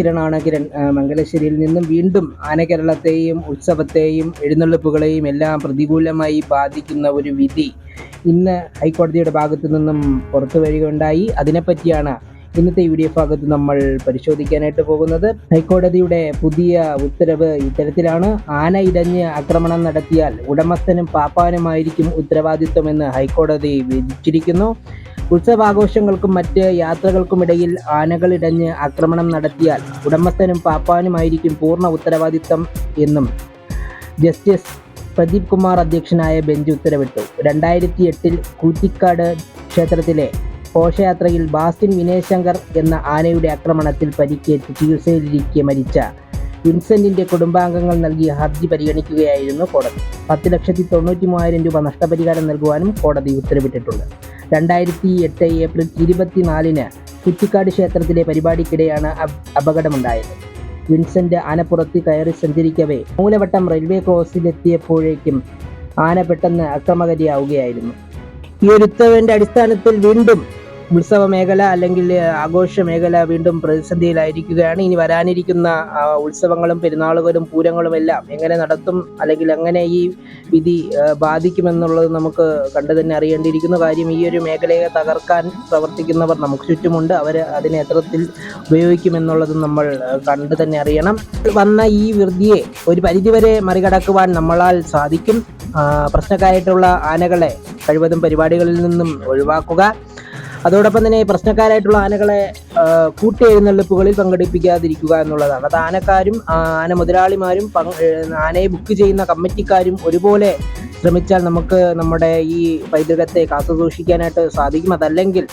കിരണാണ് കിരൺ. മംഗലശ്ശേരിയിൽ നിന്നും വീണ്ടും ആനകേരളത്തെയും ഉത്സവത്തെയും എഴുന്നള്ളിപ്പുകളെയും എല്ലാം പ്രതികൂലമായി ബാധിക്കുന്ന ഒരു വിധി ഇന്ന് ഹൈക്കോടതിയുടെ ഭാഗത്തു നിന്നും പുറത്തു വരികയുണ്ടായി. അതിനെപ്പറ്റിയാണ് ഇന്നത്തെ വീഡിയോ ഭാഗത്ത് നമ്മൾ പരിശോധിക്കാനായിട്ട് പോകുന്നത്. ഹൈക്കോടതിയുടെ പുതിയ ഉത്തരവ് ഇത്തരത്തിലാണ്. ആന ഇടഞ്ഞ് ആക്രമണം നടത്തിയാൽ ഉടമസ്ഥനും പാപ്പാനുമായിരിക്കും ഉത്തരവാദിത്വമെന്ന് ഹൈക്കോടതി വിധിച്ചിരിക്കുന്നു. ഉത്സവാഘോഷങ്ങൾക്കും മറ്റ് യാത്രകൾക്കുമിടയിൽ ആനകൾ ഇടഞ്ഞ് ആക്രമണം നടത്തിയാൽ ഉടമസ്ഥനും പാപ്പാനുമായിരിക്കും പൂർണ ഉത്തരവാദിത്തം എന്നും ജസ്റ്റിസ് പ്രദീപ് കുമാർ അധ്യക്ഷനായ ബെഞ്ച് ഉത്തരവിട്ടു. രണ്ടായിരത്തി എട്ടിൽ കൂറ്റിക്കാട് ക്ഷേത്രത്തിലെ ഘോഷയാത്രയിൽ ബാസ്റ്റിൻ വിനയശങ്കർ എന്ന ആനയുടെ ആക്രമണത്തിൽ പരിക്കേറ്റ് ചികിത്സയിലിരിക്കെ മരിച്ച വിൻസെന്റിന്റെ കുടുംബാംഗങ്ങൾ നൽകിയ ഹർജി പരിഗണിക്കുകയായിരുന്നു കോടതി. പത്ത് ലക്ഷത്തി തൊണ്ണൂറ്റി മൂവായിരം രൂപ നഷ്ടപരിഹാരം നൽകുവാനും കോടതി ഉത്തരവിട്ടിട്ടുണ്ട്. രണ്ടായിരത്തി എട്ട് ഏപ്രിൽ ഇരുപത്തിനാലിന് കുറ്റിക്കാട് ക്ഷേത്രത്തിലെ പരിപാടിക്കിടെയാണ് അപ്- അപകടമുണ്ടായത്. വിൻസെന്റ് ആനപ്പുറത്ത് കയറി സഞ്ചരിക്കവേ മൂലവട്ടം റെയിൽവേ ക്രോസിലെത്തിയപ്പോഴേക്കും ആന പെട്ടെന്ന് അക്രമകരിയാവുകയായിരുന്നു. ഈ ഒരു ഉത്തരവിന്റെ അടിസ്ഥാനത്തിൽ വീണ്ടും ഉത്സവ മേഖല അല്ലെങ്കിൽ ആഘോഷ മേഖല വീണ്ടും പ്രതിസന്ധിയിലായിരിക്കുകയാണ്. ഇനി വരാനിരിക്കുന്ന ഉത്സവങ്ങളും പെരുന്നാളുകളും പൂരങ്ങളും എല്ലാം എങ്ങനെ നടത്തും അല്ലെങ്കിൽ എങ്ങനെ ഈ വിധി ബാധിക്കുമെന്നുള്ളത് നമുക്ക് കണ്ടു തന്നെ അറിയേണ്ടിയിരിക്കുന്ന. കാര്യം ഈ ഒരു മേഖലയെ തകർക്കാൻ പ്രവർത്തിക്കുന്നവർ നമുക്ക് ചുറ്റുമുണ്ട്. അവർ അതിനെ എത്രത്തിൽ ഉപയോഗിക്കുമെന്നുള്ളത് നമ്മൾ കണ്ടു തന്നെ അറിയണം. വന്ന ഈ വൃദ്ധിയെ ഒരു പരിധിവരെ മറികടക്കുവാൻ നമ്മളാൽ സാധിക്കും. പ്രശ്നക്കാരായിട്ടുള്ള ആനകളെ കഴിവതും പരിപാടികളിൽ നിന്നും ഒഴിവാക്കുക. അതോടൊപ്പം തന്നെ പ്രശ്നക്കാരായിട്ടുള്ള ആനകളെ കൂട്ടി എഴുന്നള്ളിപ്പുകളിൽ പങ്കെടുപ്പിക്കാതിരിക്കുക എന്നുള്ളതാണ്. അത് ആനക്കാരും ആന മുതലാളിമാരും ആനയെ ബുക്ക് ചെയ്യുന്ന കമ്മിറ്റിക്കാരും ഒരുപോലെ ശ്രമിച്ചാൽ നമുക്ക് നമ്മുടെ ഈ പൈതൃകത്തെ കാത്തുസൂക്ഷിക്കാനായിട്ട് സാധിക്കും. അതല്ലെങ്കിൽ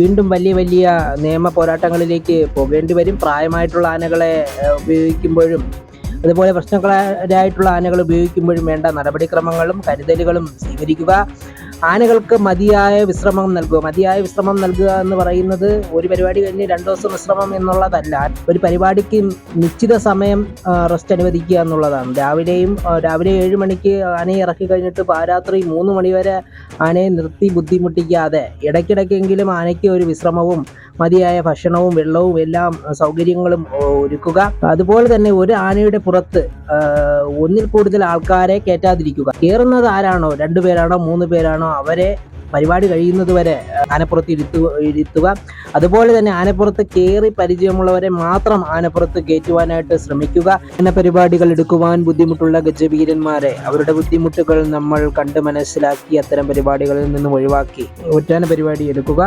വീണ്ടും വലിയ വലിയ നിയമ പോരാട്ടങ്ങളിലേക്ക് പോകേണ്ടി വരും. പ്രായമായിട്ടുള്ള ആനകളെ ഉപയോഗിക്കുമ്പോഴും അതുപോലെ പ്രശ്നക്കാരായിട്ടുള്ള ആനകൾ ഉപയോഗിക്കുമ്പോഴും വേണ്ട നടപടിക്രമങ്ങളും കരുതലുകളും സ്വീകരിക്കുക. ആനകൾക്ക് മതിയായ വിശ്രമം നൽകുക. മതിയായ വിശ്രമം നൽകുക എന്ന് പറയുന്നത് ഒരു പരിപാടി കഴിഞ്ഞ് രണ്ടു ദിവസം വിശ്രമം എന്നുള്ളതല്ല. ഒരു പരിപാടിക്ക് നിശ്ചിത സമയം റെസ്റ്റ് അനുവദിക്കുക എന്നുള്ളതാണ്. രാവിലെയും രാവിലെ ഏഴ് മണിക്ക് ആനയെ ഇറക്കി കഴിഞ്ഞിട്ട് പാരാത്രി മൂന്ന് മണി വരെ ആനയെ നിർത്തി ബുദ്ധിമുട്ടിക്കാതെ ഇടയ്ക്കിടയ്ക്കെങ്കിലും ആനയ്ക്ക് ഒരു വിശ്രമവും മതിയായ ഭക്ഷണവും വെള്ളവും എല്ലാം സൗകര്യങ്ങളും ഒരുക്കുക. അതുപോലെ തന്നെ ഒരു ആനയുടെ പുറത്ത് ഒന്നിൽ കൂടുതൽ ആൾക്കാരെ കയറ്റാതിരിക്കുക. കയറുന്നത് ആരാണോ? രണ്ടുപേരാണോ മൂന്ന് പേരാണോ? അവരെ പരിപാടി കഴിയുന്നത് വരെ ആനപ്പുറത്ത് ഇരുത്തു ഇരുത്തുക. അതുപോലെ തന്നെ ആനപ്പുറത്ത് കയറി പരിചയമുള്ളവരെ മാത്രം ആനപ്പുറത്ത് കയറ്റുവാനായിട്ട് ശ്രമിക്കുക. എന്ന പരിപാടികൾ എടുക്കുവാൻ ബുദ്ധിമുട്ടുള്ള ഗജവീരന്മാരെ അവരുടെ ബുദ്ധിമുട്ടുകൾ നമ്മൾ കണ്ട് മനസ്സിലാക്കി അത്തരം പരിപാടികളിൽ നിന്നും ഒഴിവാക്കി ഒറ്റാന പരിപാടി എടുക്കുക.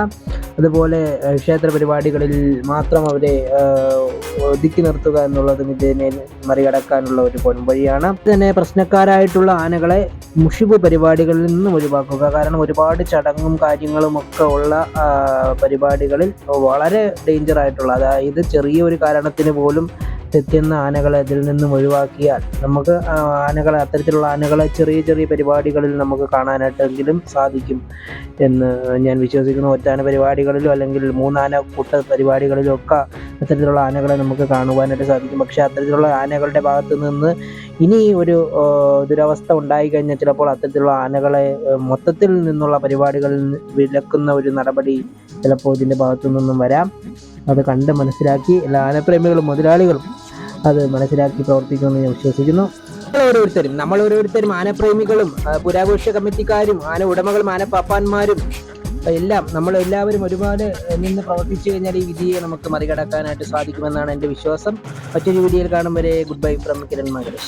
അതുപോലെ ക്ഷേത്ര പരിപാടികളിൽ മാത്രം അവരെ ഒതുക്കി നിർത്തുക എന്നുള്ളതും ഇതിനെ മറികടക്കാനുള്ള ഒരു പൊൻവഴിയാണ് തന്നെ പ്രശ്നക്കാരായിട്ടുള്ള ആനകളെ മുഷിവ് പരിപാടികളിൽ നിന്നും ഒഴിവാക്കുക. കാരണം ഒരുപാട് ചടങ്ങും കാര്യങ്ങളും ഒക്കെ ഉള്ള പരിപാടികളിൽ വളരെ ഡേഞ്ചർ ആയിട്ടുള്ള അതായത് ചെറിയ ഒരു കാരണത്തിന് പോലും തെറ്റുന്ന ആനകളെ ഇതിൽ നിന്നും ഒഴിവാക്കിയാൽ നമുക്ക് ആനകളെ അത്തരത്തിലുള്ള ആനകളെ ചെറിയ ചെറിയ പരിപാടികളിൽ നമുക്ക് കാണാനായിട്ടെങ്കിലും സാധിക്കും എന്ന് ഞാൻ വിശ്വസിക്കുന്നു. ഒറ്റാന പരിപാടികളിലോ അല്ലെങ്കിൽ മൂന്നാന കൂട്ട പരിപാടികളിലോ ഒക്കെ അത്തരത്തിലുള്ള ആനകളെ നമുക്ക് കാണുവാനായിട്ട് സാധിക്കും. പക്ഷേ അത്തരത്തിലുള്ള ആനകളുടെ ഭാഗത്ത് നിന്ന് ഇനി ഒരു ദുരവസ്ഥ ഉണ്ടായി കഴിഞ്ഞാൽ ചിലപ്പോൾ അത്തരത്തിലുള്ള ആനകളെ മൊത്തത്തിൽ നിന്നുള്ള പരിപാടികളിൽ വിലക്കുന്ന ഒരു നടപടി ചിലപ്പോൾ ഇതിന്റെ ഭാഗത്തു നിന്നും വരാം. അത് കണ്ട് മനസ്സിലാക്കി എല്ലാ ആനപ്രേമികളും മുതലാളികളും അത് മനസ്സിലാക്കി പ്രവർത്തിക്കുമെന്ന് ഞാൻ വിശ്വസിക്കുന്നു. ഓരോരുത്തരും നമ്മൾ ഓരോരുത്തരും ആനപ്രേമികളും പുരാഘോഷ കമ്മിറ്റിക്കാരും ആന ഉടമകളും ആനപ്പാപ്പാന്മാരും എല്ലാം നമ്മൾ എല്ലാവരും ഒരുപാട് നിന്ന് പ്രവർത്തിച്ചു കഴിഞ്ഞാൽ ഈ വിധിയെ നമുക്ക് മറികടക്കാനായിട്ട് സാധിക്കുമെന്നാണ് എന്റെ വിശ്വാസം. മറ്റൊരു വീഡിയോയിൽ കാണും വരെ good bye from Kiran Makaresh